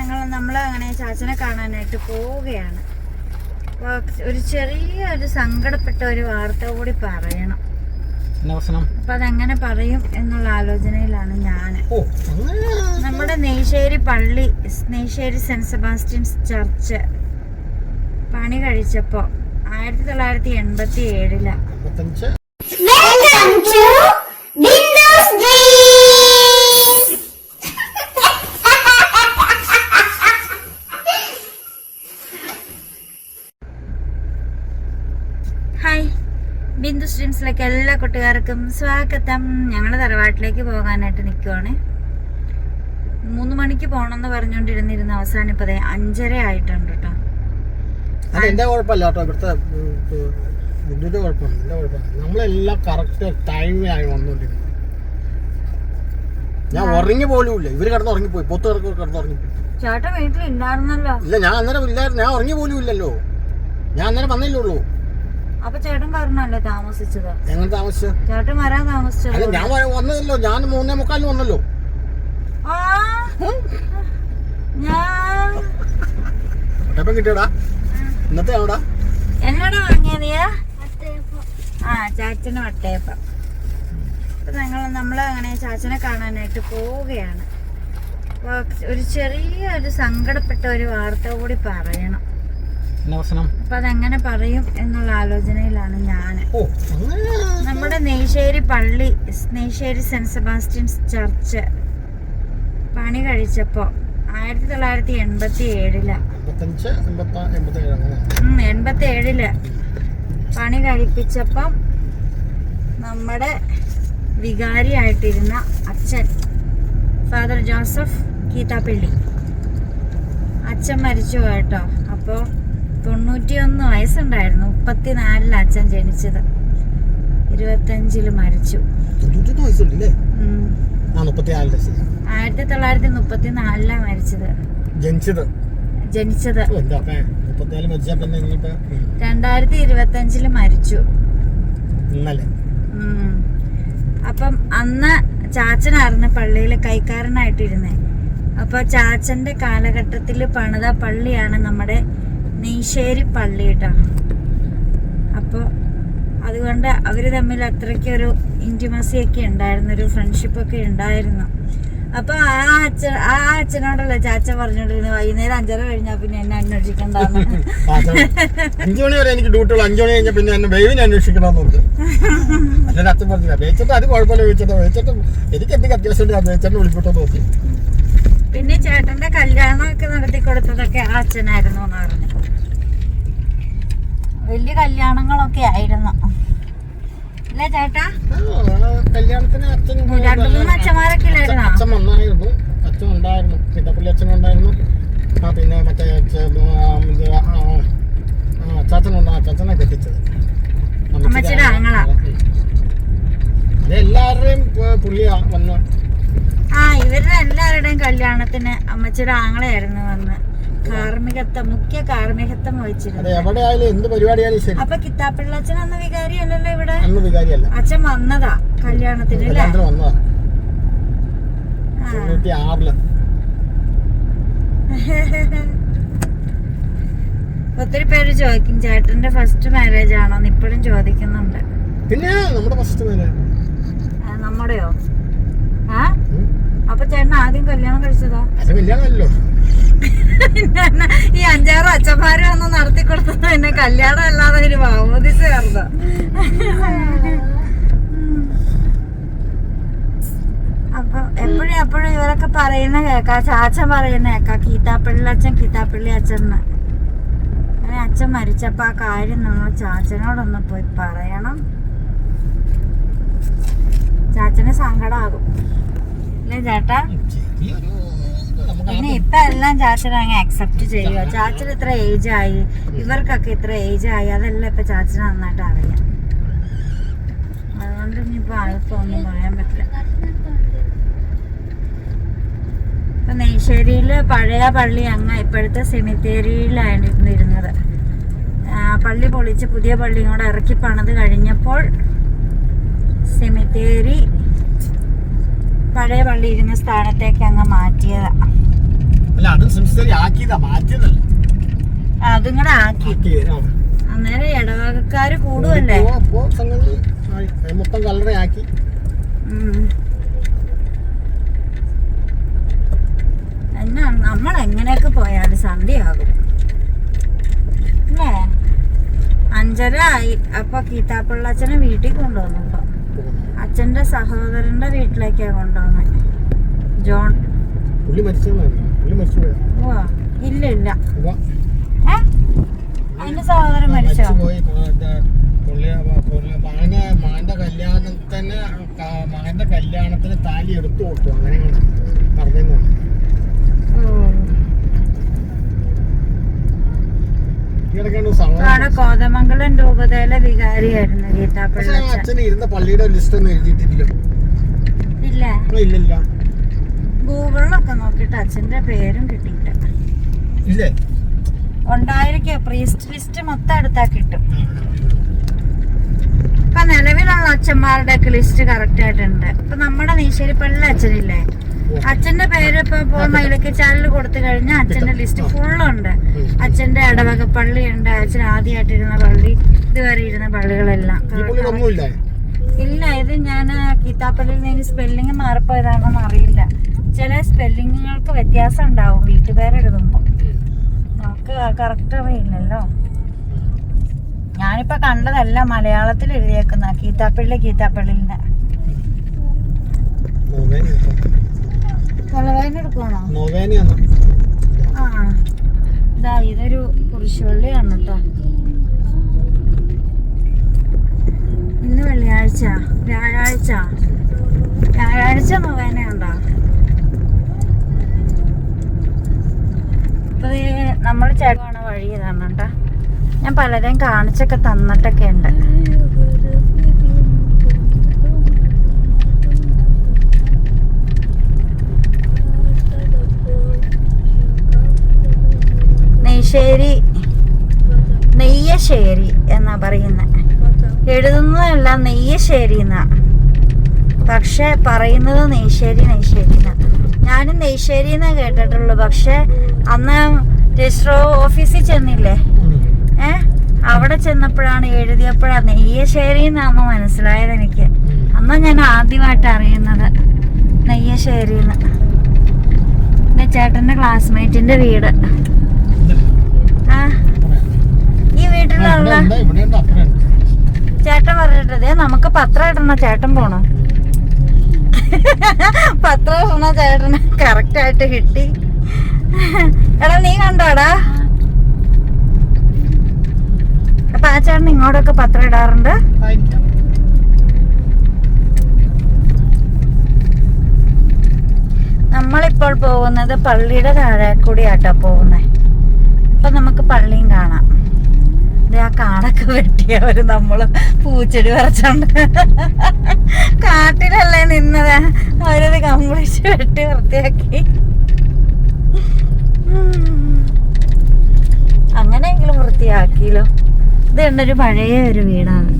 ഞങ്ങൾ നമ്മൾ അങ്ങനെ ചാച്ചനെ കാണാനായിട്ട് പോവുകയാണ്. ഒരു ചെറിയ ഒരു സങ്കടപ്പെട്ട ഒരു വാർത്ത കൂടി പറയണം. അപ്പൊ അതെങ്ങനെ പറയും എന്നുള്ള ആലോചനയിലാണ് ഞാൻ. നമ്മുടെ നെയ്ശ്ശേരി പള്ളി നെയ്ശ്ശേരി സെന്റ് സെബാസ്റ്റ്യൻസ് ചർച്ച് പണി കഴിച്ചപ്പോ ആയിരത്തി തൊള്ളായിരത്തി എൺപത്തി ഏഴിലാണ് എല്ലാ കൂട്ടുകാർക്കും സ്വാഗതം. ഞങ്ങൾ തറവാട്ടിലേക്ക് പോകാനായിട്ട് നിൽക്കുവാണ് മൂന്ന് മണിക്ക് പോകണമെന്ന് പറഞ്ഞുകൊണ്ടിരുന്നിരുന്ന അവസാനം ഇപ്പോൾ ദേ അഞ്ചര ആയിട്ടുണ്ട് കേട്ടോ അത് എന്റെ കുഴപ്പമില്ല കേട്ടോ ഇവിടുത്തെ ബുദ്ധിന്റെ കുഴപ്പമാണ് എന്റെ കുഴപ്പമില്ല. നമ്മളെല്ലാം കറക്റ്റ് ടൈമിലായി വന്നോണ്ടിരുന്നത് ഞാൻ ഉറങ്ങി പോലും ഇല്ല ഇവർ കിടന്ന് ഉറങ്ങിപ്പോയി. പൊത്ത് കിടന്ന് ഉറങ്ങിപ്പോയി. ചേട്ടൻ വീട്ടിൽ ഇല്ല ഞാൻ അന്നേരം ഇല്ലായിരുന്നു. ഞാൻ ഉറങ്ങി പോലും ഇല്ലല്ലോ ഞാൻ അന്നേരം വന്നില്ലേ ഉള്ളൂ. അപ്പൊ ചേട്ടൻ കാരണല്ലേ താമസിച്ചത്? എങ്ങനെ താമസിച്ചു? ചേട്ടൻ വരാൻ താമസിച്ചത് ഞാൻ വന്നതല്ലോ. ഞാൻ മൂന്നേ മുക്കാലിന് വന്നല്ലോ. ഞാൻ എപ്പം കിട്ടിയടാ? ഇന്നത്തെ എവിടാ? എന്നോട് വാങ്ങിയതിയാ? ആ ചാച്ചന് വട്ടയപ്പം. അപ്പൊ ഞങ്ങൾ നമ്മൾ അങ്ങനെ ചാച്ചനെ കാണാനായിട്ട് പോവുകയാണ്. ഒരു ചെറിയ ഒരു സങ്കടപ്പെട്ട ഒരു വാർത്ത കൂടി പറയണം. അപ്പൊ അതെങ്ങനെ പറയും എന്നുള്ള ആലോചനയിലാണ് ഞാൻ. നമ്മുടെ നെയ്ശ്ശേരി പള്ളി നെയ്ശ്ശേരി സെന്റ് സെബാസ്റ്റ്യൻസ് ചർച്ച് പണി കഴിച്ചപ്പോ ആയിരത്തി തൊള്ളായിരത്തി എൺപത്തി ഏഴിൽ എൺപത്തി ഏഴിൽ പണി കഴിപ്പിച്ചപ്പം നമ്മുടെ വികാരി ആയിട്ടിരുന്ന അച്ഛൻ ഫാദർ ജോസഫ് കീതാപ്പള്ളി അച്ഛൻ മരിച്ചു പോയിട്ടോ അപ്പോൾ തൊണ്ണൂറ്റിയൊന്ന് വയസ്സുണ്ടായിരുന്നു. മുപ്പത്തിനാലിൽ അച്ഛൻ ജനിച്ചത്. ഇരുപത്തഞ്ചിൽ മരിച്ചു. മുപ്പത്തി ആയിരത്തി തൊള്ളായിരത്തി മുപ്പത്തിനാലിലാണ് മരിച്ചത്. ജനിച്ചത്? ജനിച്ചത്. മരിച്ചാ രണ്ടായിരത്തി ഇരുപത്തഞ്ചിൽ മരിച്ചു. അപ്പം അന്ന് ചാച്ചനായിരുന്നു പള്ളിയിൽ കൈക്കാരനായിട്ടിരുന്നേ. അപ്പൊ ചാച്ചന്റെ കാലഘട്ടത്തിൽ പണിത പള്ളിയാണ് നമ്മുടെ നെയ്ശ്ശേരി പള്ളി കേട്ടോ അപ്പോൾ അതുകൊണ്ട് അവർ തമ്മിൽ അത്രയ്ക്കൊരു ഇന്റിമസിയൊക്കെ ഉണ്ടായിരുന്നു ഒരു ഫ്രണ്ട്ഷിപ്പൊക്കെ ഉണ്ടായിരുന്നു. അപ്പോൾ ആ അച്ഛൻ ആ അച്ഛനോടല്ല ചാച്ച പറഞ്ഞോണ്ടിരുന്നു വൈകുന്നേരം അഞ്ചര കഴിഞ്ഞാൽ പിന്നെ എന്നെ അന്വേഷിക്കണ്ടെന്ന്. അഞ്ചു മണി വരെ എനിക്ക് ഡ്യൂട്ടി ഉള്ളു. അഞ്ചു മണി കഴിഞ്ഞാൽ പിന്നെ എന്നെ ബേബിനെ അന്വേഷിക്കണമെന്ന് പറഞ്ഞു. അല്ലെ അച്ഛൻ പറഞ്ഞില്ല. വേച്ചിട്ട് അത് കുഴപ്പമില്ല വേച്ചിട്ട് വേച്ചിട്ട് എനിക്ക് എന്തെങ്കിലും അത്യാവശ്യം ഞാൻ വേച്ചിട്ട് നോക്കി പിന്നെ ചേട്ടന്റെ കല്യാണമൊക്കെ നടത്തി കൊടുത്തതൊക്കെ ആ അച്ഛനായിരുന്നു എന്ന് പറഞ്ഞു. വലിയ കല്യാണങ്ങളൊക്കെ ആയിരുന്നു. അല്ലേ ചേട്ടാ? കല്യാണത്തിന് അച്ഛൻ രണ്ടു മൂന്ന് അച്ഛന്മാരൊക്കെ ഇല്ലായിരുന്നോ അച്ഛൻ വന്നായിരുന്നു. അച്ഛൻ ഉണ്ടായിരുന്നു. അച്ഛൻ ഉണ്ടായിരുന്നു. ആ പിന്നെ മറ്റേ ആ, ഇത്, ആ, ആ, അച്ചാച്ചനുണ്ട് അച്ചാച്ചനെ കെട്ടിച്ചത്. അമ്മച്ചിയുടെ എല്ലാവരുടെയും പുള്ളിയാ വന്ന്. ആ ഇവരുടെ എല്ലാവരുടെയും കല്യാണത്തിന് അമ്മച്ചിയുടെ ആങ്ങളെയായിരുന്നു വന്ന്. കാർമ്മികത്വം മുഖ്യ കാർമ്മികത്വം വഹിച്ചിരുന്നു അപ്പൊ കിത്താപ്പിള്ളച്ചൻ അന്ന് വികാരി അല്ലല്ലോ ഇവിടെ അച്ഛൻ വന്നതാ കല്യാണത്തിന് അല്ലേ ഒത്തിരി പേര് ചോദിക്കും ചേട്ടന്റെ ഫസ്റ്റ് മാരേജ് ആണോന്ന് ഇപ്പഴും ചോദിക്കുന്നുണ്ട്. പിന്നെ നമ്മുടെ ഫസ്റ്റ് മാരേജ് നമ്മുടെയോ? ആ? അപ്പൊ ചേട്ടൻ ആദ്യം കല്യാണം കഴിച്ചതാ? കല്യാണമല്ലോ ഈ അഞ്ചാറ് അച്ഛന്മാരും ഒന്ന് നടത്തി കൊടുത്തത് പിന്നെ കല്യാണം അല്ലാതെ ഒരു ബാബോധി ചേർന്ന അപ്പൊ എപ്പോഴും എപ്പോഴും ഇവരൊക്കെ പറയുന്ന കേക്കാ ചാച്ച പറയുന്ന കേക്കാ കീത്താപ്പള്ളി അച്ഛൻ കീത്താപ്പള്ളി അച്ഛൻ അച്ഛൻ മരിച്ചപ്പോ ആ കാര്യം നമ്മൾ ചാച്ചനോടൊന്ന് പോയി പറയണം. ചാച്ചന് സങ്കടമാകും അല്ലേ ചേട്ടാ? പിന്നെ ഇപ്പൊ എല്ലാം ചാച്ചൻ അങ്ങ് അക്സെപ്റ്റ് ചെയ്യുക ചാച്ചൻ. ഇത്ര ഏജ് ആയി? ഇവർക്കൊക്കെ ഇത്ര ഏജ് ആയി? അതെല്ലാം ഇപ്പൊ ചാച്ചന് നന്നായിട്ട് അറിയാം. അതുകൊണ്ട് ഇനിയിപ്പോ ആർക്കും ഒന്നും പറയാൻ പറ്റില്ല. ഇപ്പൊ നെയ്ശ്ശേരിയിൽ പഴയ പള്ളി അങ്ങ് ഇപ്പോഴത്തെ സെമിത്തേരിയിലായിരുന്നു ഇരുന്നത് പള്ളി പൊളിച്ച് പുതിയ പള്ളിയും കൂടെ ഇറക്കി പണിത് കഴിഞ്ഞപ്പോൾ സെമിത്തേരി പഴയ പള്ളി ഇരുന്ന സ്ഥാനത്തേക്ക് അങ്ങ് മാറ്റിയതാ. അല്ല അതും സിംസ് ആക്കിയതാ മാറ്റിയതല്ല. അതും കൂടെ ആക്കി. അന്നേരം ഇടവകക്കാര് കൂടുമല്ലേ മൊത്തം കല്ലറ ആക്കി. ഉം. എന്നാ നമ്മൾ എങ്ങനെയൊക്കെ പോയാലും സന്ധ്യയാകും. അല്ലേ? അഞ്ചര ആയി. അപ്പൊ കീത്താപ്പിള്ളച്ചനെ വീട്ടിൽ കൊണ്ടുവന്നു അച്ഛന്റെ സഹോദരന്റെ വീട്ടിലേക്കാ കൊണ്ടുവന്നെ ജോൺ. ഇല്ല ഇല്ല. അതിന്റെ സഹോദരൻ മരിച്ചോ മകന് മകന്റെ കല്യാണത്തിന് മകന്റെ കല്യാണത്തിന് താലി എടുത്തു കൊടുത്തു. അങ്ങനെ പറഞ്ഞു കോതമംഗലം രൂപതയിലെ വികാരിയായിരുന്നു ഗീതാപ്പിള്ളച്ച അച്ഛൻ ഇരുന്ന പള്ളിയുടെ ലിസ്റ്റ് ഒന്നും എഴുതിയിട്ടില്ല. ഇല്ല. ഇല്ല ഗൂഗിളിലൊക്കെ നോക്കിയിട്ട് അച്ഛന്റെ പേരും കിട്ടിയിട്ടില്ല ഇല്ലേ? ഉണ്ടായിരിക്കും പ്രീസ്റ്റ് ലിസ്റ്റ് മൊത്തം എടുത്താ കിട്ടും. ഇപ്പൊ നിലവിലുള്ള അച്ഛന്മാരുടെ ഒക്കെ ലിസ്റ്റ് കറക്റ്റ് ആയിട്ടുണ്ട്. ഇപ്പൊ നമ്മുടെ നീശ്വരിപ്പള്ളിലെ അച്ഛനില്ലേ? അച്ഛന്റെ പേര് ഇപ്പൊ ഇപ്പോൾ ചാനൽ കൊടുത്തു കഴിഞ്ഞാൽ അച്ഛന്റെ ലിസ്റ്റ് ഫുള്ളുണ്ട് ഉണ്ട് അച്ഛന്റെ ഇടവക പള്ളി ഉണ്ട്. അച്ഛൻ ആദ്യമായിട്ടിരുന്ന പള്ളി ഇതുവരെ ഇരുന്ന പള്ളികളെല്ലാം. ഇല്ല ഇത് ഞാൻ കീത്താപ്പള്ളിയിൽ നിന്ന് സ്പെല്ലിങ് മാറിപ്പോയതാണെന്ന് അറിയില്ല. ചില സ്പെല്ലിങ്ങുകൾക്ക് വ്യത്യാസം ഉണ്ടാവും വീട്ടുപേരെഴുതുമ്പോൾ നമുക്ക് കറക്റ്റ് അറിയില്ലല്ലോ. ഞാനിപ്പോ കണ്ടതല്ല മലയാളത്തിൽ എഴുതിയേക്കുന്ന കീത്താപ്പള്ളി കീത്താപ്പള്ളിന്റെ. ആ ഇതാ ഇതൊരു കുരിശുപള്ളിയാണ് കേട്ടോ ഇന്ന് വെള്ളിയാഴ്ച വ്യാഴാഴ്ച. വ്യാഴാഴ്ച നൊവേനയുണ്ടോ ഇപ്പൊ നമ്മൾ ചേട്ടാണ് വഴി ഞാൻ പലരെയും കാണിച്ചൊക്കെ തന്നിട്ടൊക്കെ ഉണ്ട്. നെയ്ശ്ശേരി നെയ്യശ്ശേരി എന്നാ പറയുന്നത് എഴുതുന്നതല്ല നെയ്യശ്ശേരി എന്നാ. പക്ഷെ പറയുന്നത് നെയ്ശ്ശേരി നെയ്ശ്ശേരി എന്നാ. ഞാനും നെയ്ശ്ശേരി എന്നാ കേട്ടിട്ടുള്ളൂ. പക്ഷെ അന്ന് രജിസ്റ്റർ ഓഫീസിൽ ചെന്നില്ലേ? ഏ? അവിടെ ചെന്നപ്പോഴാണ് എഴുതിയപ്പോഴാണ് നെയ്യശ്ശേരി എന്നാന്ന് മനസ്സിലായത് എനിക്ക്. അന്ന് ഞാൻ ആദ്യമായിട്ട് അറിയുന്നത് നെയ്യശ്ശേരി എന്ന് എന്റെ ചേട്ടന്റെ ക്ലാസ്മേറ്റിന്റെ വീട്. ആ. ഈ വീട്ടിലുള്ള ചേട്ടൻ പറഞ്ഞിട്ടത് "ദേ നമുക്ക് പത്രം ഇടണ ചേട്ടൻ പോണോ. പത്രം ഇടണ ചേട്ടന് കറക്റ്റ് ആയിട്ട് കിട്ടി. എടാ നീ കണ്ടോടാ? അപ്പൊ ആ ചേട്ടൻ ഇങ്ങോട്ടൊക്കെ പത്രം ഇടാറുണ്ട്? നമ്മളിപ്പോൾ പോകുന്നത് പള്ളിയുടെ താഴെ കൂടിയാട്ടോ പോകുന്നത് അപ്പൊ നമുക്ക് പള്ളിയും കാണാം. ആ കാടൊക്കെ വെട്ടിയവര് നമ്മൾ പൂച്ചെടി പറിച്ചോണ്ട്. കാട്ടിലല്ലേ നിന്നത്? അവരത് കംപ്ലീറ്റ് വെട്ടി വൃത്തിയാക്കി. അങ്ങനെയെങ്കിലും വൃത്തിയാക്കിയല്ലോ. ഇത് കണ്ടൊരു പഴയ ഒരു വീടാണ്.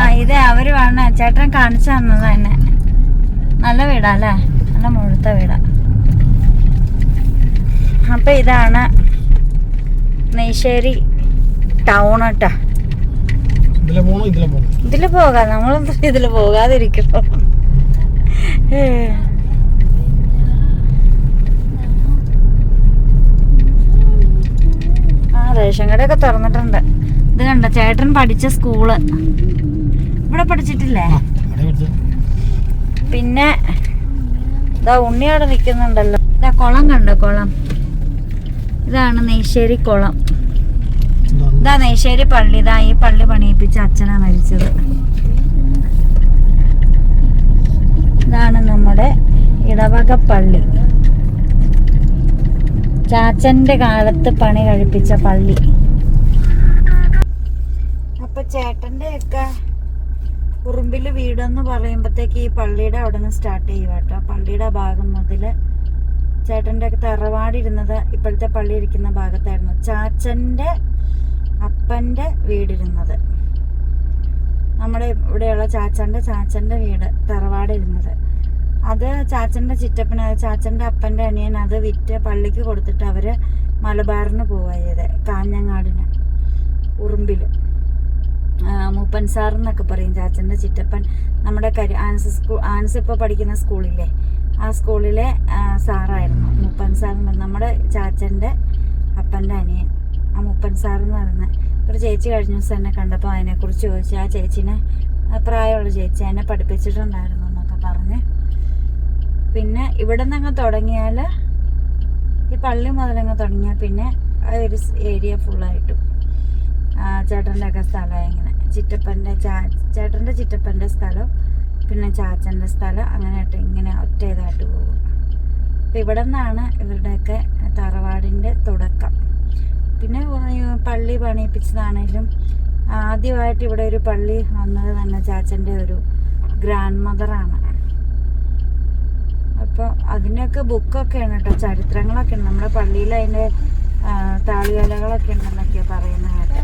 ആ ഇത് അവർ വേണ ചേട്ടൻ കാണിച്ചു തന്നത് തന്നെ. നല്ല വീടാ അല്ലേ? നല്ല മുഴുത്ത വീടാ. അപ്പൊ ഇതാണ് നെയ്ശ്ശേരി ടൗൺ കേട്ടാ. ഇതിൽ പോകാം നമ്മൾ ഇതിൽ പോകാതിരിക്കണം. ആ റേഷൻ കടയൊക്കെ തുറന്നിട്ടുണ്ട്. ഇത് കണ്ട ചേട്ടൻ പഠിച്ച സ്കൂൾ. ഇവിടെ പഠിച്ചിട്ടില്ലേ? പിന്നെ ഇതാ ഉണ്ണി അവിടെ നിൽക്കുന്നുണ്ടല്ലോ. ഇതാ കുളം കണ്ടോ കുളം? ഇതാണ് നെയ്ശ്ശേരി കുളം. ഇതാ നെയ്ശ്ശേരി പള്ളി. ഇതാ ഈ പള്ളി പണിയിപ്പിച്ച അച്ഛനാ മരിച്ചത്. ഇതാണ് നമ്മുടെ ഇടവക പള്ളി. ചാച്ചന്റെ കാലത്ത് പണി കഴിപ്പിച്ച പള്ളി. അപ്പൊ ചേട്ടന്റെ ഒക്കെ ഉറുമ്പിൽ വീടെന്ന് പറയുമ്പോഴത്തേക്ക് ഈ പള്ളിയുടെ അവിടെ നിന്ന് സ്റ്റാർട്ട് ചെയ്യുക കേട്ടോ പള്ളിയുടെ ഭാഗം മുതൽ ചേട്ടന്റെ തറവാടിരുന്നത് ഇപ്പോഴത്തെ പള്ളി ഇരിക്കുന്ന ഭാഗത്തായിരുന്നു. ചാച്ചന്റെ അപ്പന്റെ വീടിരുന്നത്. നമ്മുടെ ഇവിടെയുള്ള ചാച്ചന്റെ ചാച്ചന്റെ വീട് തറവാടിരുന്നത്. അത് ചാച്ചന്റെ ചിറ്റപ്പന് ചാച്ചന്റെ അപ്പന്റെ അനിയൻ അത് വിറ്റ് പള്ളിക്ക് കൊടുത്തിട്ട് അവർ മലബാറിന് പോവായത് കാഞ്ഞങ്ങാടിന് ഉറുമ്പിൽ മൂപ്പൻ സാർ എന്നൊക്കെ പറയും ചാച്ചന്റെ ചിറ്റപ്പൻ. നമ്മുടെ കരി ആൻസ് സ്കൂൾ ആൻസ് ഇപ്പോൾ പഠിക്കുന്ന സ്കൂളില്ലേ? ആ സ്കൂളിലെ സാറായിരുന്നു. മുപ്പൻ സാർ നമ്മുടെ ചാച്ചന്റെ അപ്പന്റെ അനിയൻ. ആ മുപ്പൻ സാർ എന്ന് പറയുന്ന ഒരു ചേച്ചി കഴിഞ്ഞ ദിവസം എന്നെ കണ്ടപ്പോൾ അതിനെക്കുറിച്ച് ചോദിച്ചു. ആ ചേച്ചിനെ പ്രായമുള്ള ചേച്ചി എന്നെ പഠിപ്പിച്ചിട്ടുണ്ടായിരുന്നു എന്നൊക്കെ പറഞ്ഞ്. പിന്നെ ഇവിടെ നിന്ന് അങ്ങ് തുടങ്ങിയാൽ ഈ പള്ളി മുതലങ്ങ് തുടങ്ങിയാൽ പിന്നെ ഒരു ഏരിയ ഫുള്ളായിട്ടും. ചേട്ടന്റെ ഒക്കെ സ്ഥലം ഇങ്ങനെ. ചിറ്റപ്പന്റെ ചേട്ടന്റെ ചിറ്റപ്പന്റെ സ്ഥലം പിന്നെ ചാച്ചന്റെ സ്ഥലം അങ്ങനെയായിട്ട് ഇങ്ങനെ ഒറ്റ ഇതായിട്ട് പോകും അപ്പം ഇവിടെ നിന്നാണ് ഇവരുടെയൊക്കെ തറവാടിന്റെ തുടക്കം. പിന്നെ പള്ളി പണിയിപ്പിച്ചതാണേലും ആദ്യമായിട്ട് ഇവിടെ ഒരു പള്ളി വന്നത് തന്നെ ചാച്ചന്റെ ഒരു ഗ്രാൻഡ് മദറാണ് അപ്പോൾ അതിന്റെയൊക്കെ ബുക്കൊക്കെയാണ് കേട്ടോ ചരിത്രങ്ങളൊക്കെ ഉണ്ട്. നമ്മുടെ പള്ളിയിൽ അതിന്റെ താളിയോലകളൊക്കെ ഉണ്ടെന്നൊക്കെയാണ് പറയുന്നത് കേട്ടോ.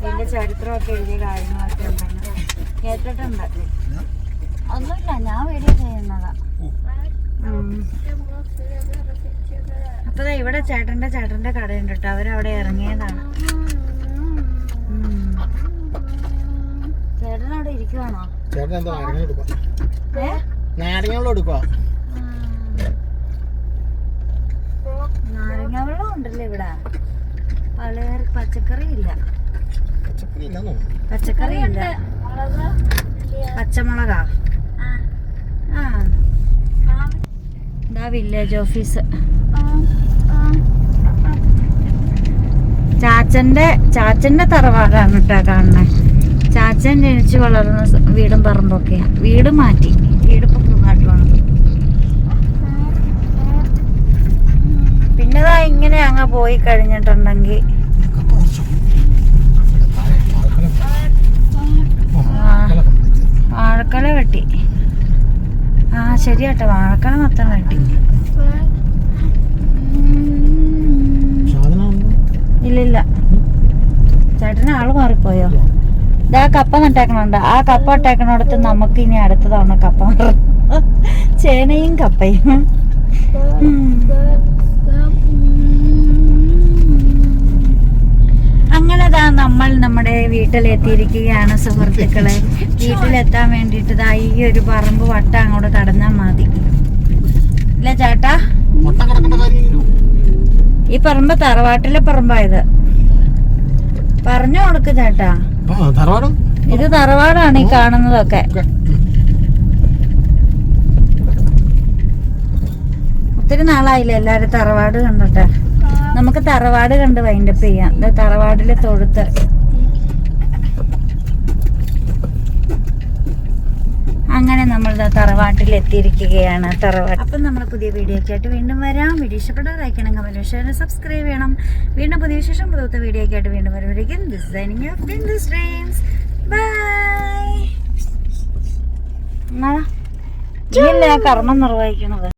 അതിന്റെ ചരിത്രമൊക്കെ എഴുതിയ കാര്യങ്ങളൊക്കെ ഉണ്ടെന്ന് കേട്ടിട്ടുണ്ട്. ഒന്നുമില്ല ഞാൻ വീഡിയോ ചെയ്യുന്നതാ. ഉം. അപ്പൊ ഇവിടെ ചേട്ടന്റെ ചേട്ടന്റെ കടയുണ്ട് കേട്ടോ അവരവിടെ ഇറങ്ങിയതാണ്. ചേട്ടൻ അവിടെ ഇരിക്കുവാണോ? ചേട്ടൻ എന്താ നാരങ്ങ എടുക്കുക ഏ? നാരങ്ങളും എടുക്കുക നാരങ്ങ വെള്ളം ഉണ്ടല്ലോ ഇവിടെ? പലചര പച്ചക്കറി ഇല്ല. പച്ചക്കറി ഇല്ല. പച്ചക്കറി ഇല്ല പച്ചമുളകാ ആ ഇതാ വില്ലേജ് ഓഫീസ് ചാച്ചന്റെ ചാച്ചന്റെ തറവാടാണ് കേട്ടോ കാണുന്നത് ചാച്ചൻ ജനിച്ചു വളർന്ന വീടും പറമ്പൊക്കെ വീട് മാറ്റി. വീട് ഇപ്പൊ പിന്നെ ദാ ഇങ്ങനെ അങ്ങ് പോയി കഴിഞ്ഞിട്ടുണ്ടെങ്കിൽ ആഴക്കല വെട്ടി. ആ ശരി കേട്ടോ വാഴക്കല മൊത്തം വെട്ടി സാധനം ഇല്ലില്ല. ചേട്ടന് ആൾ മാറിപ്പോയോ? ഇതാ കപ്പ നട്ടേക്കണുണ്ട്. ആ കപ്പ ഇട്ടേക്കണോടത്ത് നമുക്ക് ഇനി അടുത്ത തവണ കപ്പ ചേനയും കപ്പയും അങ്ങനെ ദാ നമ്മൾ നമ്മുടെ വീട്ടിലെത്തിയിരിക്കുകയാണ് സുഹൃത്തുക്കളെ. വീട്ടിലെത്താൻ വേണ്ടിയിട്ട് ദാ ഈ ഒരു പറമ്പ് വട്ട അങ്ങോട്ട് കടന്നാൽ മതി. ഇല്ല ചേട്ടാ? ഈ പറമ്പ് തറവാട്ടിലെ പറമ്പായത്. പറഞ്ഞു കൊടുക്ക് ചേട്ടാ. ഇത് തറവാടാണ് ഈ കാണുന്നതൊക്കെ. ഒത്തിരി നാളായില്ലേ എല്ലാരും തറവാട് കണ്ടിട്ട്. നമുക്ക് തറവാട് കണ്ട് വൈൻഡപ്പ് ചെയ്യാം. തറവാടിലെ തൊഴുത്ത്. അങ്ങനെ നമ്മൾ തറവാട്ടിൽ എത്തിയിരിക്കുകയാണ്. തറവാട്. അപ്പം നമ്മൾ പുതിയ വീഡിയോ ആയിട്ട് വീണ്ടും വരാം. വീഡിയോ ഇഷ്ടപ്പെട്ടാൽ ലൈക്കണം കമന്റ് ഷെയർ സബ്സ്ക്രൈബ് ചെയ്യണം വീണ്ടും പുതിയ വിശേഷം പുതുത്ത വീഡിയോ ആയിട്ട് വീണ്ടും വരുമ്പോഴേക്കും this dining of this dreams by ഇല്ല കർമ്മം നിർവഹിക്കുന്നത്?